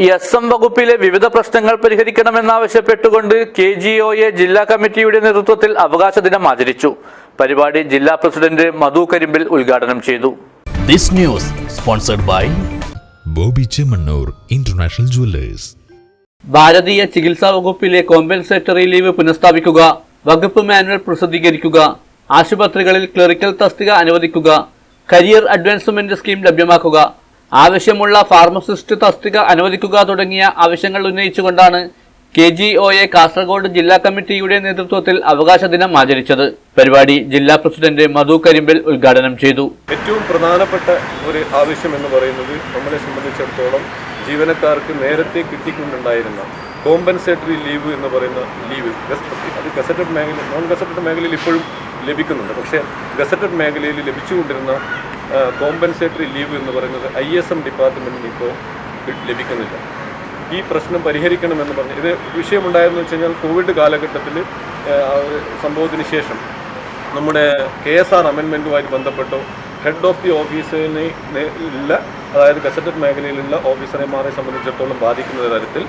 S M വകുപ്പിലെ വിവിധ പ്രശ്നങ്ങൾ പരിഹരിക്കണമെന്നാവശ്യപ്പെട്ടുകൊണ്ട് കെ ജി ഒ എ ജില്ലാ കമ്മിറ്റിയുടെ നേതൃത്വത്തിൽ അവകാശ ദിനം ആചരിച്ചു. പരിപാടി ജില്ലാ പ്രസിഡന്റ് മധു കരിമ്പിൽ ഉദ്ഘാടനം ചെയ്തു. This news sponsored by Bobby Chemmanur international jewellers. ഭാരതീയ ചികിത്സാ വകുപ്പിലെ കോമ്പൻസേറ്ററി ലീവ് പുനഃസ്ഥാപിക്കുക വകുപ്പ് മാനുവൽ പ്രസിദ്ധീകരിക്കുക ആശുപത്രികളിൽ ക്ലറിക്കൽ തസ്തിക അനുവദിക്കുക കരിയർ അഡ്വാൻസ്മെന്റ് സ്കീം ലഭ്യമാക്കുക ആവശ്യമുള്ള ഫാർമസിസ്റ്റ് തസ്തിക അനുവദിക്കുക തുടങ്ങിയ ആവശ്യങ്ങൾ ഉന്നയിച്ചുകൊണ്ടാണ് K G O A Kasaragod ജില്ലാ കമ്മിറ്റിയുടെ നേതൃത്വത്തിൽ അവകാശ ദിനം ആചരിച്ചത്. പരിപാടി ജില്ലാ പ്രസിഡന്റ് മധു കരിമ്പിൽ ഉദ്ഘാടനം ചെയ്തു. ഏറ്റവും പ്രധാനപ്പെട്ട ഒരു ആവശ്യം എന്ന് പറയുന്നത് നമ്മളെ സംബന്ധിച്ചിടത്തോളം ജീവനക്കാർക്ക് നേരത്തെ കിട്ടിക്കൊണ്ടുണ്ടായിരുന്ന കോമ്പൻസേറ്ററി ലീവ് എന്ന് പറയുന്ന ലീവ് അത് ഗസറ്റഡ് മേഖല നോൺ ഗസറ്റഡ് മേഖലയിൽ ഇപ്പോഴും ലഭിക്കുന്നുണ്ട്. പക്ഷേ ഗസറ്റഡ് മേഖലയിൽ ലഭിച്ചുകൊണ്ടിരുന്ന കോമ്പൻസേറ്ററി ലീവ് എന്ന് പറയുന്നത് ഐ എസ് എം ഡിപ്പാർട്ട്മെന്റിന് ഇപ്പോൾ ലഭിക്കുന്നില്ല. ഈ പ്രശ്നം പരിഹരിക്കണമെന്ന് പറഞ്ഞ് ഇത് വിഷയമുണ്ടായതെന്ന് വെച്ച് കഴിഞ്ഞാൽ കോവിഡ് കാലഘട്ടത്തിൽ സംഭവത്തിന് ശേഷം നമ്മുടെ കെ എസ് ആർ അമെൻമെന്റുമായി ബന്ധപ്പെട്ടോ ഹെഡ് ഓഫ് ദി ഓഫീസിനെ ഇല്ല അതായത് ഗസറ്റഡ് മേഖലയിലുള്ള ഓഫീസർമാരെ സംബന്ധിച്ചിടത്തോളം ബാധിക്കുന്ന തരത്തിൽ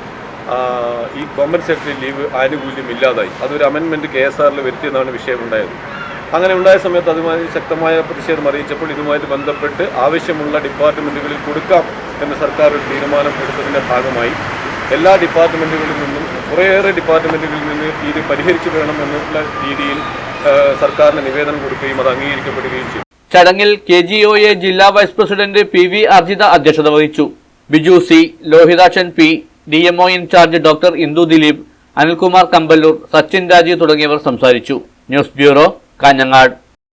ഈ കോമ്പൻസേറ്ററി ലീവ് ആനുകൂല്യം ഇല്ലാതായി. അതൊരു അമെൻമെന്റ് കെ എസ് ആറിൽ വരുത്തിയെന്നാണ് വിഷയമുണ്ടായത്. അങ്ങനെ ഉണ്ടായ സമയത്ത് അതുമായി ശക്തമായ പ്രതിഷേധം അറിയിച്ചപ്പോൾ ഇതുമായിട്ട് ബന്ധപ്പെട്ട് ആവശ്യമുള്ള ഡിപ്പാർട്ട്മെന്റുകളിൽ കൊടുക്കാം എന്ന് സർക്കാർ ഒരു തീരുമാനം എടുത്തതിന്റെ ഭാഗമായി എല്ലാ ഡിപ്പാർട്ട്മെന്റുകളിൽ നിന്നും കുറേയേറെ ഡിപ്പാർട്ട്മെന്റുകളിൽ നിന്ന് ഇത് പരിഹരിച്ചു വേണം എന്നുള്ള രീതിയിൽ സർക്കാരിന് നിവേദനം കൊടുക്കുകയും അത് അംഗീകരിക്കപ്പെടുകയും ചെയ്തു. ചടങ്ങിൽ കെ ജി ഒ എ ജില്ലാ vice president P V Arjitha അധ്യക്ഷത വഹിച്ചു. Biju C Lohithakshan P D M O incharge doctor Indu Dileep Anilkumar Kamballur Sachin Rajeev തുടങ്ങിയവർ സംസാരിച്ചു. News bureau Kanhangad